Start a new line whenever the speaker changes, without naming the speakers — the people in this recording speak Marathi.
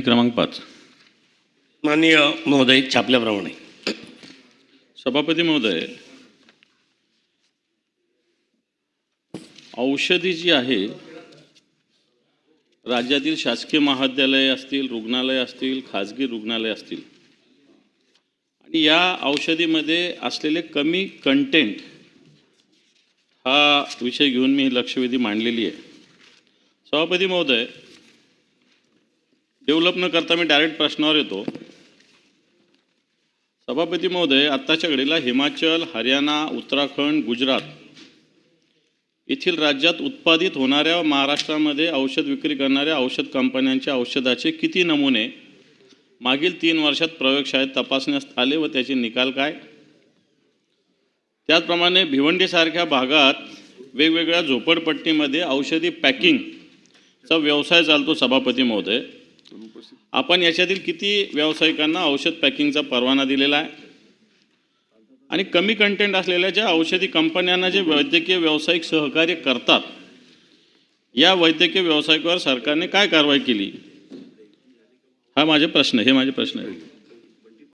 क्रमांक पाच.
माननीय महोदय छापल्याप्रमाणे.
सभापती महोदय औषधी जी आहे राज्यातील शासकीय महाविद्यालय असतील रुग्णालय असतील खाजगी रुग्णालय असतील आणि या औषधीमध्ये असलेले कमी कंटेंट हा विषय घेऊन मी ही लक्षवेधी मांडलेली आहे. सभापती महोदय डेव्हलप न करता मी डायरेक्ट प्रश्नावर येतो. सभापती महोदय आत्ताच्या घडीला हिमाचल हरियाणा उत्तराखंड गुजरात येथील राज्यात उत्पादित होणाऱ्या महाराष्ट्रामध्ये औषध विक्री करणाऱ्या औषध कंपन्यांच्या औषधाचे किती नमुने मागील तीन वर्षात प्रयोगशाळेत तपासण्यात आले व त्याचे निकाल काय? त्याचप्रमाणे भिवंडीसारख्या भागात वेगवेगळ्या झोपडपट्टीमध्ये औषधी पॅकिंगचा व्यवसाय चालतो सभापती महोदय. आपण याच्यातील किती व्यावसायिकांना औषध पॅकिंगचा परवाना दिलेला आहे? आणि कमी कंटेंट असलेल्या ज्या औषधी कंपन्यांना जे वैद्यकीय व्यावसायिक सहकार्य करतात या वैद्यकीय व्यावसायिकावर सरकारने काय कारवाई केली? हा माझे प्रश्न हे माझे प्रश्न आहे.